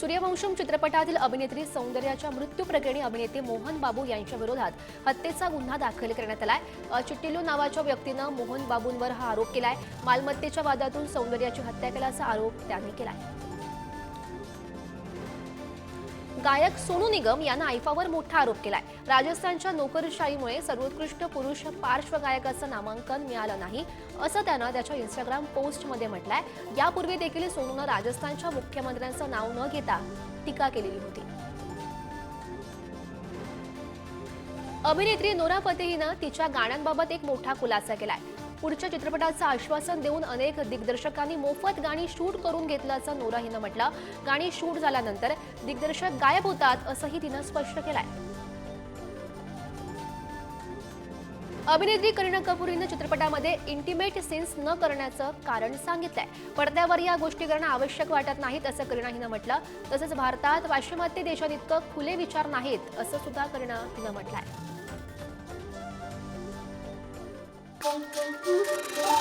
सूर्यवंशम चित्रपटातील अभिनेत्री सौंदर्याच्या मृत्यू प्रकरणी अभिनेते मोहन बाबू यांच्या विरोधात हत्येचा गुन्हा दाखल करण्यात आलाय. चिट्टिलू नावाच्या व्यक्तीनं मोहन बाबूंवर हा आरोप केलाय. मालमत्तेच्या वादातून सौंदर्याची हत्या केल्याचा आरोप त्यांनी केलाय. गायक सोनू निगम यानं आयफावर मोठा आरोप केलाय. राजस्थानच्या नोकरशाहीमुळे सर्वोत्कृष्ट पुरुष पार्श्वगायकाचं नामांकन मिळालं नाही असं त्यानं त्याच्या इंस्टाग्राम पोस्टमध्ये म्हटलंय. यापूर्वी देखील सोनूनं राजस्थानच्या मुख्यमंत्र्यांचं नाव न घेता टीका केलेली होती. अभिनेत्री नोरा फतेहीनं तिच्या गाण्यांबाबत एक मोठा खुलासा केलाय. पुढच्या चित्रपटाचं आश्वासन देऊन अनेक दिग्दर्शकांनी मोफत गाणी शूट करून घेतल्याचं नोरा हिनं म्हटलं. गाणी शूट झाल्यानंतर दिग्दर्शक गायब होतात असंही तिनं स्पष्ट केलंय. अभिनेत्री करीना कपूर हिनं चित्रपटामध्ये इंटिमेट सीन्स न करण्याचं कारण सांगितलंय. पडद्यावर या गोष्टी करणं आवश्यक वाटत नाहीत असं करीना हिनं म्हटलं. तसंच भारतात पाश्चिमात्य देशात इतकं खुले विचार नाहीत असं सुद्धा करीना हिनं म्हटलंय. Thank you.